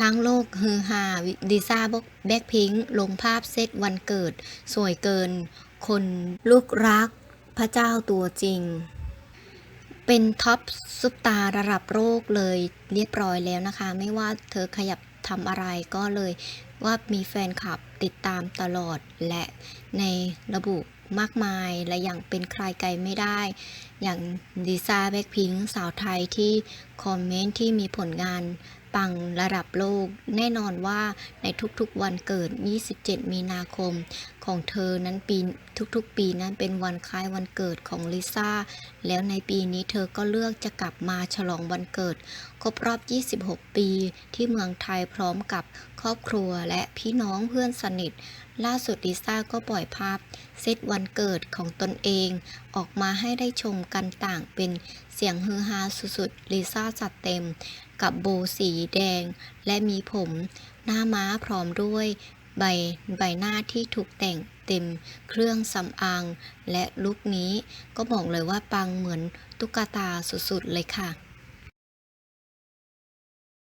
ทั้งโลกฮือฮาดิซ่าแบ็คพิงค์ลงภาพเซตวันเกิด สวยเกิน คนลูกรักพระเจ้าตัวจริง เป็นท็อปซุปตาระดับโลกเลยเรียบร้อยแล้วนะคะ ไม่ว่าเธอขยับทำอะไรก็เลยว่ามีแฟนคลับติดตามตลอดและในระบุมากมายและอย่างเป็นใครไกลไม่ได้ อย่างดิซ่าแบ็คพิงค์สาวไทยที่คอมเมนต์ที่มีผลงาน ปังระดับโลก แน่นอนว่าในทุกๆวันเกิด 27 มีนาคม ของเธอนั้นปีทุกๆ ปีนั้นเป็นวันคล้ายวันเกิดของลิซ่า แล้วในปีนี้เธอก็เลือกจะกลับมาฉลองวันเกิด ครบรอบ 26 ปีที่เมืองไทยพร้อมกับครอบครัวและพี่น้องเพื่อนสนิท ล่าสุดลิซ่าก็ปล่อยภาพเซตวันเกิดของตนเอง ออกมาให้ได้ชมกันต่างเป็น เสียงฮือฮาสุดๆลิซ่าจัดเต็ม กับโบสีแดง และมีผม หน้าม้าพร้อมด้วย ใบใบหน้าที่ถูกแต่งเต็ม เครื่องสำอาง และลุคนี้ก็บอกเลยว่าปังเหมือนตุ๊กตาสุดๆเลยค่ะ